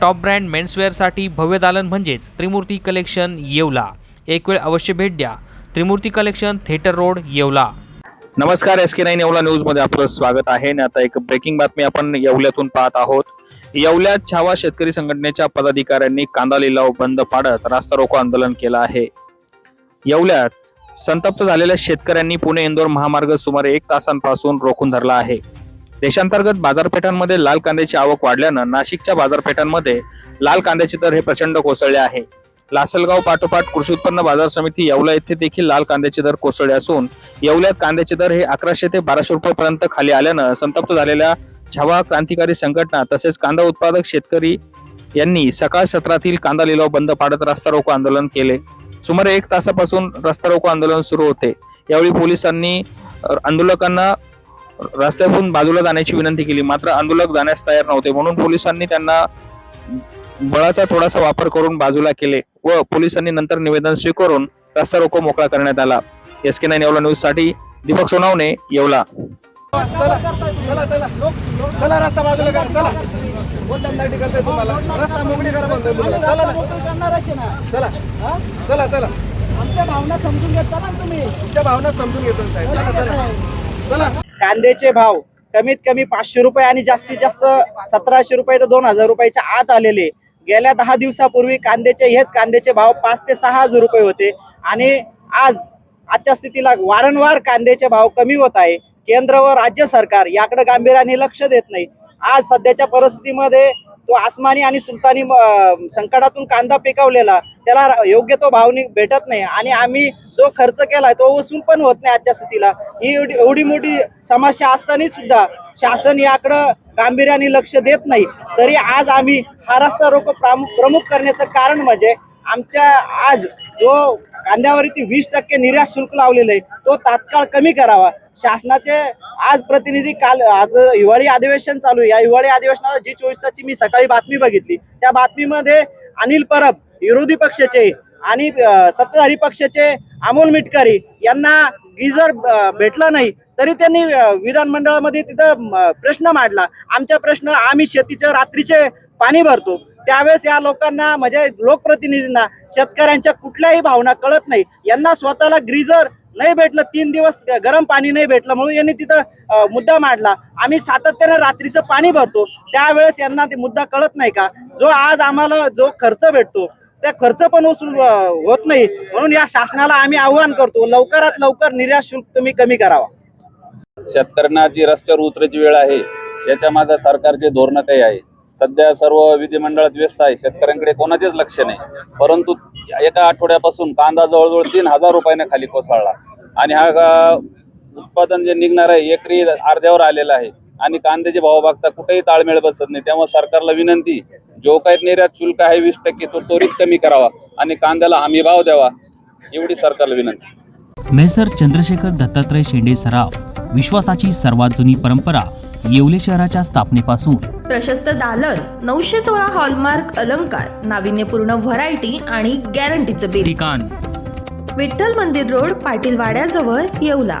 Top brand मेन्सवेअरसाठी भव्य दालन म्हणजेच त्रिमूर्ती कलेक्शन येवला. एक वेळ अवश्य भेट द्या. Trimurti collection theatre road Yeola. नमस्कार एस के नाईन येवला न्यूजमध्ये आपलं स्वागत आहे. आणि आता एक ब्रेकिंग बातमी आपण येवल्यातून पाहत आहोत. येवल्यात छावा शेतकरी संघटनेच्या पदाधिकाऱ्यांनी कांदा लिलाव बंद पाडत रास्ता रोको आंदोलन केलं आहे. येवल्यात संतप्त झालेल्या शेतकऱ्यांनी पुणे इंदोर महामार्ग सुमारे एक तासांपासून रोखून धरला आहे. देशांतर्गत बाजारपेठांमध्ये लाल कांद्याची आवक वाढल्यानं नाशिकच्या बाजारपेठांमध्ये लाल कांद्याचे दर हे प्रचंड कोसळले आहे. लासलगाव पाठोपाठ कृषी उत्पन्न बाजार समिती येवला येथे देखील लाल कांद्याचे दर कोसळले असून येवल्यात कांद्याचे दर हे अकराशे ते बाराशे रुपयेपर्यंत खाली आल्यानं संतप्त झालेल्या छावा क्रांतिकारी संघटना तसेच कांदा उत्पादक शेतकरी यांनी सकाळ सत्रातील कांदा लिलाव बंद पाडत रस्ता रोको आंदोलन केले. सुमारे एक तासापासून रस्ता रोको आंदोलन सुरू होते. यावेळी पोलिसांनी आंदोलकांना रस्त्यातून बाजूला जाण्याची विनंती केली. मात्र आंदोलक जाण्यास तयार नव्हते. म्हणून पोलिसांनी त्यांना बळाचा थोडासा वापर करून बाजूला केले व पोलिसांनी नंतर निवेदन स्वीकारून रस्ता रोको मोकळा करण्यात आला. एस के नाईन येवला न्यूजसाठी दीपक सोनावणे येवला. चला चला चला चला रस्ता बाजूला करा चला. कोण दमदाटी करताय तुम्हाला? रस्ता मोकळी करा म्हणतोय तुम्हाला. चला ना. चला चला. चला आमच्या भावना समजून घेत चला ना तुम्ही. तुमच्या भावना समजून घेतो साहेब. चला चला. चला. कांद्याचे भाव कमीत कमी पाचशे रुपये आणि जास्तीत जास्त सतराशे रुपये तर दोन हजार रुपयाच्या आत आलेले. गेल्या दहा दिवसापूर्वी कांद्याचे हेच कांद्याचे भाव पाच ते सहा हजार रुपये होते. आणि आज आजच्या स्थितीला वारंवार कांद्याचे भाव कमी होत आहे. केंद्र व राज्य सरकार याकडे गांभीर्याने लक्ष देत नाही. आज सध्याच्या परिस्थितीमध्ये तो आसमानी आणि सुलतानी संकटातून कांदा पिकवलेला. त्याला योग्य तो भावनिक भेटत नाही. आणि आम्ही जो खर्च केलाय तो वसूल पण होत नाही आजच्या स्थितीला. ही एवढी एवढी मोठी समस्या असताना सुद्धा शासन याकडं गांभीर्याने लक्ष देत नाही. तरी आज आम्ही हा रस्ता रोको प्रमुख करण्याचं कारण म्हणजे आमच्या आज जो कांद्यावरती वीस टक्के निर्यात शुल्क लावलेलं आहे तो तात्काळ कमी करावा. शासनाचे आज प्रतिनिधी काल आज हिवाळी अधिवेशन चालू आहे. या हिवाळी अधिवेशनाला जी चोवीस तासची मी सकाळी बातमी बघितली. त्या बातमीमध्ये अनिल परब विरोधी पक्षाचे आणि सत्ताधारी पक्षाचे अमोल मिटकरी यांना गिजर भेटला नाही तरी त्यांनी विधानमंडळामध्ये तिथं प्रश्न मांडला. आमचा प्रश्न आम्ही शेतीचे रात्रीचे पाणी भरतो. त्यावेळेस या लोकांना म्हणजे लोकप्रतिनिधींना शेतकऱ्यांच्या कुठल्याही भावना कळत नाही. यांना स्वतःला ग्रीजर नाही भेटलं तीन दिवस गरम पाणी नाही भेटलं म्हणून यांनी तिथं मुद्दा मांडला. आम्ही सातत्यानं रात्रीचं पाणी भरतो. त्यावेळेस यांना ते मुद्दा कळत नाही का? जो आज आम्हाला जो खर्च भेटतो त्या खर्च पण वसूल होत नाही. म्हणून या शासनाला आम्ही आव्हान करतो लवकरात लवकर निर्यात शुल्क तुम्ही कमी करावा. शेतकऱ्यांना जी रस्त्यावर उतरायची वेळ आहे याच्या मागे सरकारचे धोरणं काही आहे. सध्या सर्व विधिमंडळात व्यस्त आहे शेतकऱ्यांकडे कोणाचेच लक्ष नाही. परंतु एका आठवड्यापासून कांदा जवळजवळ तीन हजार रुपयाने खाली कोसळला. आणि हा उत्पादन जे निघणार आहे एकरी अर्ध्यावर आलेलं आहे. आणि कांद्याचे भाव बघता कुठेही ताळमेळ बसत नाही. त्यामुळे सरकारला विनंती जो काही निर्यात शुल्क आहे वीस टक्के तो त्वरित कमी करावा आणि कांद्याला हमी भाव द्यावा एवढी सरकारला विनंती. मेसर चंद्रशेखर दत्तात्रय शेंडे सराफ विश्वासाची सर्वात जुनी परंपरा येवले शहराच्या स्थापनेपासून. प्रशस्त दालन नऊशे सोळा हॉलमार्क अलंकार नाविन्यपूर्ण व्हरायटी आणि गॅरंटीचं बिल. ठिकाण. विठ्ठल मंदिर रोड पाटील वाड्याजवळ येवला.